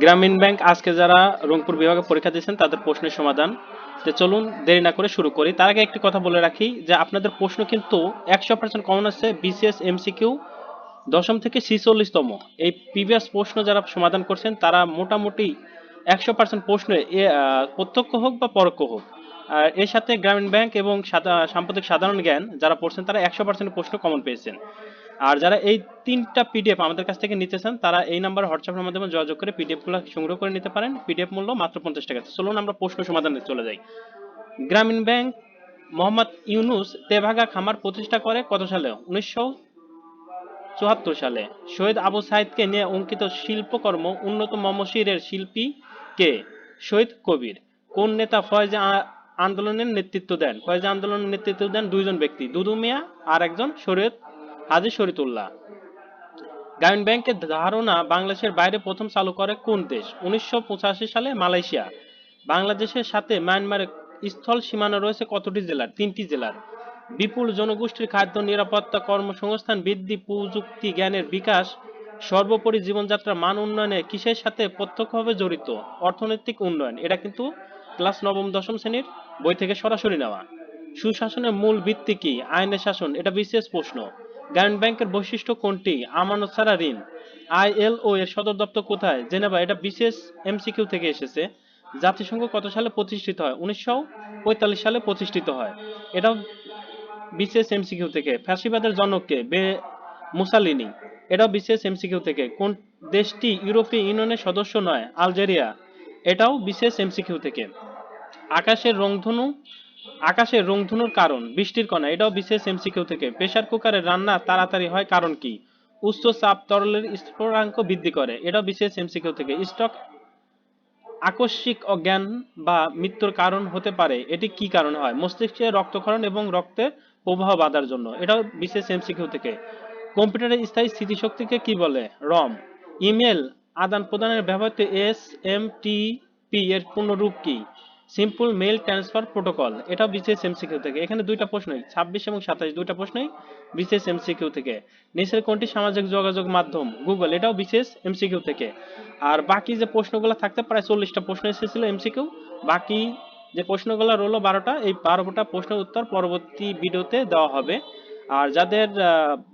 গ্রামীণ ব্যাংক আজকে যারা রংপুর বিভাগে পরীক্ষা দিয়েছেন, তাদের প্রশ্নের সমাধান। তো চলুন, দেরি না করে শুরু করি। তার আগে একটি কথা বলে রাখি যে আপনাদের প্রশ্ন কিন্তু একশো পার্সেন্ট কমন আছে। বিসিএস এমসিকিউ দশম থেকে ছিচল্লিশতম। এই প্রিভিয়াস প্রশ্ন যারা সমাধান করছেন, তারা মোটামুটি একশো পার্সেন্ট প্রশ্ন প্রত্যক্ষ হোক বা পরোক্ষ হোক। আর এর সাথে গ্রামীণ ব্যাংক এবং সাম্প্রতিক সাধারণ জ্ঞান যারা পড়ছেন, তারা একশো পার্সেন্ট প্রশ্ন কমন পেয়েছেন। আর যারা এই তিনটা পিডিএফ আমাদের কাছ থেকে নিতে চান, তারা এই নাম্বার হোয়াটসঅ্যাপের মাধ্যমে যোগাযোগ করে পিডিএফগুলো সংগ্রহ করে নিতে পারেন। পিডিএফ মূল্য মাত্র পঞ্চাশ টাকা। চলুন আমরা প্রশ্ন সমাধানে চলে যাই। গ্রামীণ ব্যাংক মোহাম্মদ ইউনুস তেভাগা খামার প্রতিষ্ঠা করে কত সালে? উনিশশো চুয়াত্তর সালে। শহীদ আবু সাইদকে নিয়ে অঙ্কিত শিল্পকর্ম উন্নত মমশিরের শিল্পী কে? শহীদ কবির। কোন নেতা ফয়েজা আন্দোলনের নেতৃত্ব দেন? ফয়েজ আন্দোলনের নেতৃত্ব দেন দুইজন ব্যক্তি, দুদু মিয়া আর একজন শরীয়ত হাজি শরীতুল্লাহ। গ্রামীণ ব্যাংকের ধারণা, বাংলাদেশের বাইরে প্রথম চালু করে কোন দেশ? উনিশশো সালে মালয়েশিয়া। বাংলাদেশের সাথে মায়ানমারের স্থল সীমানা রয়েছে কতটি জেলার? তিনটি জেলার। বিপুল জনগোষ্ঠীর খাদ্য নিরাপত্তা কর্মসংস্থান বৃদ্ধি, প্রযুক্তি জ্ঞানের বিকাশ, সর্বোপরি জীবনযাত্রার মান উন্নয়নে কিসের সাথে প্রত্যক্ষভাবে জড়িত? অর্থনৈতিক উন্নয়ন, এটা কিন্তু ক্লাস নবম, দশম শ্রেণির বই থেকে সরাসরি নেওয়া। সুশাসনের মূল ভিত্তি কি? আইনের শাসন, এটা বিশেষ প্রশ্ন। গ্রামীণ ব্যাংকের বৈশিষ্ট্য কোনটি? আমানত ছাড়া ঋণ। আইএলও এর সদর দপ্তর কোথায়? জেনেভা। এটা বিশেষ এমসিকিউ থেকে এসেছে। জাতিসংঘ কত সালে প্রতিষ্ঠিত হয়? উনিশশো পঁয়তাল্লিশ সালে প্রতিষ্ঠিত হয়। এটাও বিশেষ এমসিকিউ থেকে। ফ্যাসিবাদের জনককে বে মুসালিনি এটাও বিশেষ এমসিকিউ থেকে। কোন দেশটি ইউরোপীয় ইউনিয়নের সদস্য নয়? আলজেরিয়া। এটাও বিশেষ এমসিকিউ থেকে। আকাশের রংধনু আকাশের রংধনুর কারণ, বৃষ্টির কণা, এটাও বিশেষ এমসিকিউ থেকে। প্রেসার কুকারের রান্না তাড়াতাড়ি হয় কারণ কি? উচ্চ চাপ তরলের স্ফুটনাঙ্ক বৃদ্ধি করে, এটাও বিশেষ এমসিকিউ থেকে। স্টক আকস্মিক অজ্ঞান বা মৃত্যুর কারণ হতে পারে, এটি কি কারণে হয়? মস্তিষ্কে রক্তক্ষরণ এবং রক্তের প্রবাহ বাধার জন্য, এটাও বিশেষ এমসিকিউ থেকে। কম্পিউটারের স্থায়ী স্মৃতিশক্তিকে কি বলে? রম। ইমেল আদান প্রদানের ব্যবহৃত এস এম টি পি এর পূর্ণরূপ কি? সিম্পল মেল ট্রান্সফার প্রোটোকল এটাও বিশেষ এমসিকিউ থেকে। এখানে দুইটা প্রশ্নই, ছাব্বিশ এবং সাতাশ দুইটা প্রশ্নই বিশেষ এমসিকিউ থেকে। নিচের কোনটি সামাজিক যোগাযোগ মাধ্যম? গুগল এটাও বিশেষ এমসিকিউ থেকে। আর বাকি যে প্রশ্নগুলো থাকতে প্রায় চল্লিশটা প্রশ্ন এসেছিল এমসিকিউ বাকি যে প্রশ্নগুলো রইল বারোটা, এই বারোটা প্রশ্নের উত্তর পরবর্তী ভিডিওতে দেওয়া হবে। আর যাদের